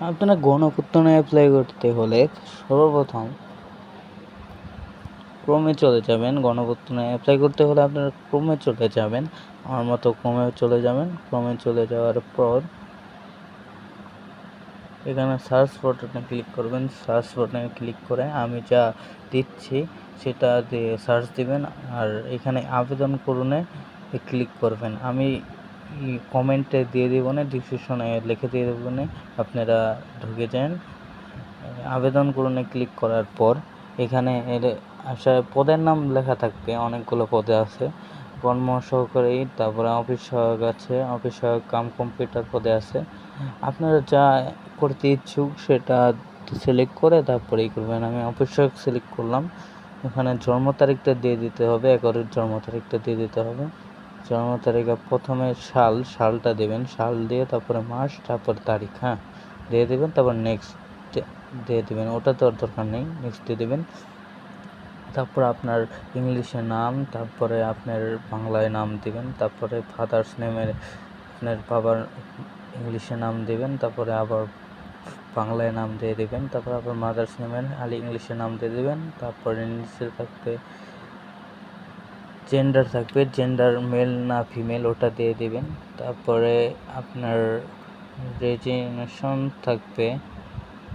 আপনারা গণপূর্তনে অ্যাপ্লাই করতে হলে সর্বপ্রথম ক্রমে চলে যাবেন। গণপূর্তনে অ্যাপ্লাই করতে হলে আপনারা ক্রমে চলে যাবেন। আমার মতো ক্রমে চলে যাবেন। ক্রমে চলে যাওয়ার পর এখানে সার্চ বাটনে ক্লিক করবেন। সার্চ বাটনে ক্লিক করে আমি যা দিচ্ছি সেটা দিয়ে সার্চ দিবেন। আর এখানে আবেদন করুনে ক্লিক করবেন। আমি কমেন্টে দিয়ে দেবো না ডিসক্রিপশনে লিখে দিয়ে দেবো না, আপনারা ঢুকে যান। আবেদন করুনে ক্লিক করার পর। এখানে এর আসলে পদের নাম লেখা থাকবে, অনেকগুলো পদে আছে। কর্ম সহকারী, তারপরে অফিস সহায়ক আছে অফিস সহায়ক কাম কম্পিউটার পদে আছে। আপনারা যা করতে ইচ্ছুক সেটা সিলেক্ট করে তারপরেই করবেন। আমি অফিস সহায়ক সিলেক্ট করলাম। এখানে জন্ম তারিখটা দিয়ে দিতে হবে, এগারোর জন্ম তারিখটা দিয়ে দিতে হবে। জন্ম তারিখ প্রথমে সাল, সালটা দেবেন, সাল দিয়ে তারপরে মাস, তারপর তারিখ হ্যাঁ? দিয়ে দেবেন, তারপর নেক্সট দিয়ে দেবেন। ওটা তো আর দরকার নেই নেক্সট দিয়ে দেবেন। তারপর আপনার ইংলিশে নাম, তারপরে আপনার বাংলায় নাম দেবেন, তারপরে ফাদার্স নেমের আপনার বাবার ইংলিশে নাম দেবেন, তারপরে আবার বাংলায় নাম দিয়ে দেবেন, তারপর আবার মাদার্স নেমের খালি ইংলিশে নাম দিয়ে দেবেন, তারপরে নিচে থাকবে জেন্ডার থাকবে জেন্ডার মেল না ফিমেল ওটা দিয়ে দেবেন। তারপরে আপনার রেজিনেশন থাকবে।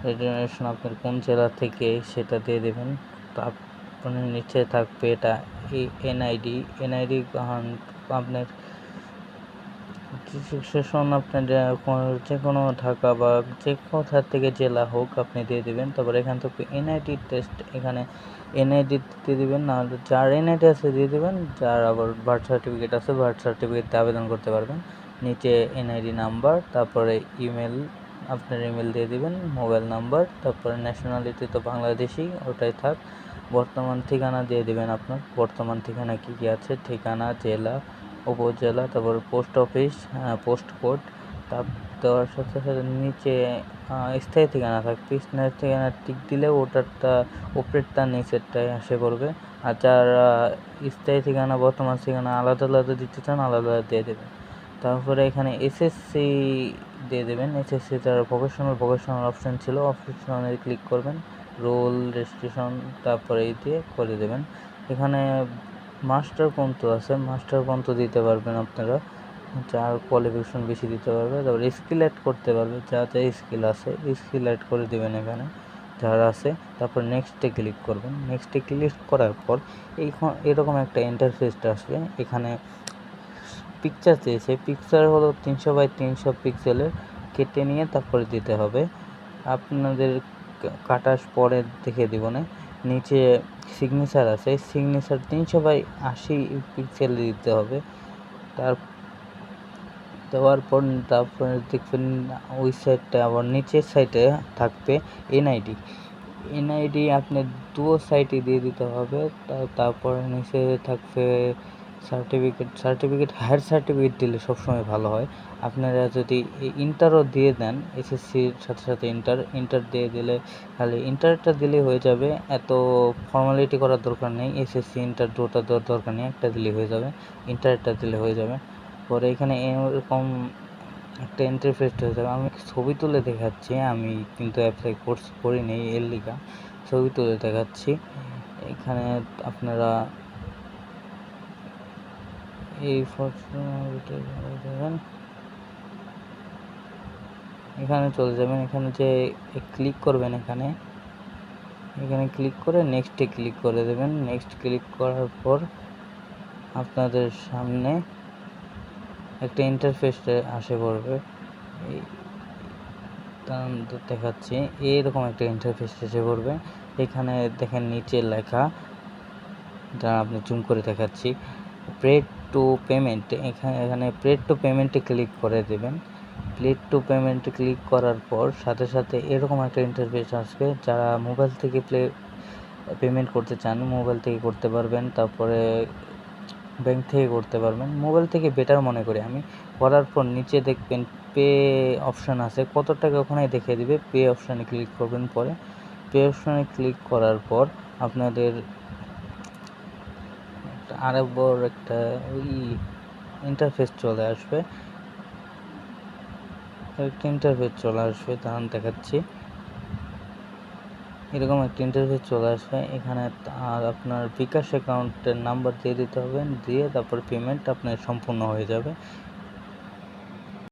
রেজিনেশন আপনার কোন জেলা থেকে সেটা দিয়ে দেবেন। তারপরে নিচে থাকবে এটা এনআইডি এনআইডি আপনার সেশন আপনার যে কোনো ঢাকা বা যে কোথা থেকে জেলা হোক আপনি দিয়ে দেবেন। তারপর এখান থেকে এনআইডি টেস্ট এখানে এনআইডি দিয়ে দেবেন। না যার এনআইডি আছে দিয়ে দেবেন। যার আবার বার্থ সার্টিফিকেট আছে বার্থ সার্টিফিকেটে আবেদন করতে পারবেন। নিচে এনআইডি নাম্বার তারপরে ইমেল আপনার ইমেল দিয়ে দিবেন মোবাইল নাম্বার তারপরে ন্যাশনালিটি তো বাংলাদেশি, ওটাই থাক। বর্তমান ঠিকানা দিয়ে দেবেন আপনার। বর্তমান ঠিকানা কী কী আছে? ঠিকানা, জেলা উপজেলা, তারপর পোস্ট অফিস পোস্ট কোড তার দেওয়ার সাথে সাথে নিচে স্থায়ী ঠিকানা থাকবে। স্থায়ী ঠিকানা টিক দিলে ওটারটা, উপরেরটা নিচেরটায় আসে করবে আর যারা স্থায়ী ঠিকানা, বর্তমান ঠিকানা আলাদা আলাদা দিতে চান, আলাদা আলাদা দিয়ে দেবেন। তারপরে এখানে এসএসসি দিয়ে দেবেন। এসএসসি তার প্রফেশনাল প্রফেশনাল অপশান ছিল। অপশানে ক্লিক করবেন। রোল রেজিস্ট্রেশন তারপরে এই দিয়ে করে দেবেন। এখানে মাস্টার পর্যন্ত আছে, মাস্টার পর্যন্ত দিতে পারবেন আপনারা, যার কোয়ালিফিকেশন বেশি দিতে পারবে, তারপর স্কিল অ্যাড করতে পারবে যা যা স্কিল আছে স্কিল অ্যাড করে দেবেন এখানে, যারা আছে, তারপর নেক্সটে ক্লিক করবেন নেক্সটে ক্লিক করার পর এই এরকম একটা ইন্টারফেসটা আসবে, এখানে পিকচার চেয়েছে পিকচার হলো তিনশো বাই তিনশো পিক্সেলের কেটে নিয়ে তারপরে দিতে হবে, আপনাদের কাটার পরে দেখে দিব না নিচে সিগনেচার আছে সিগনেচার তিনশো বাই আশি পিক্সেল দিতে হবে। তার দেওয়ার পর, তারপরে দেখবেন ওই সাইডটা আবার নিচের সাইডে থাকবে এনআইডি এনআইডি আপনার দুও সাইডে দিয়ে দিতে হবে তারপরে নিচে থাকবে সার্টিফিকেট সার্টিফিকেট হায়ার সার্টিফিকেট দিলে সবসময় ভালো হয়। আপনারা যদি ইন্টারও দিয়ে দেন এসএসসির সাথে সাথে ইন্টার ইন্টার দিয়ে দিলে খালি ইন্টারটা দিলেই হয়ে যাবে। এত ফর্মালিটি করার দরকার নেই এসএসসি ইন্টার দুটা দেওয়ার দরকার নেই, একটা দিলেই হয়ে যাবে ইন্টারটা দিলে হয়ে যাবে। পরে এখানে এরকম একটা ইন্টারফেস হয়ে যাবে। আমি ছবি তুলে দেখাচ্ছি, আমি কিন্তু অ্যাপ্লাই কোর্স করিনি এর লিগা। ছবি তুলে দেখাচ্ছি। এখানে আপনারা এই দেবেন এখানে চলে যাবেন, এখানে যে ক্লিক করবেন এখানে। এখানে ক্লিক করে নেক্সটে ক্লিক করে দেবেন। নেক্সট ক্লিক করার পর আপনাদের সামনে একটা ইন্টারফেস আসে পড়বে। দেখাচ্ছি এইরকম একটা ইন্টারফেস এসে পড়বে। এখানে দেখেন নিচে লেখা যা আপনি জুম করে দেখাচ্ছি। প্রেড টু পেমেন্ট এখানে এখানে প্লেট টু পেমেন্টে ক্লিক করে দেবেন। প্লেট টু পেমেন্টে ক্লিক করার পর সাথে সাথে এরকম একটা ইন্টারফেস আসবে, যারা মোবাইল থেকে প্লে পেমেন্ট করতে চান মোবাইল থেকে করতে পারবেন, তারপরে ব্যাংক থেকে করতে পারবেন। মোবাইল থেকে বেটার মনে করি আমি। করার পর নিচে দেখবেন পে অপশান আছে, কত টাকা ওখানে দেখিয়ে দিবে পে অপশানে ক্লিক করবেন পরে। পে অপশানে ক্লিক করার পর আপনাদের আরও বড় একটা ওই ইন্টারফেস চলে আসবে। একটা ইন্টারফেস চলে আসবে তখন দেখাচ্ছি। এরকম একটা ইন্টারফেস চলে আসবে, এখানে আর আপনার বিকাশ অ্যাকাউন্টের নাম্বার দিয়ে দিতে হবে, দিয়ে তারপর পেমেন্ট আপনার সম্পূর্ণ হয়ে যাবে।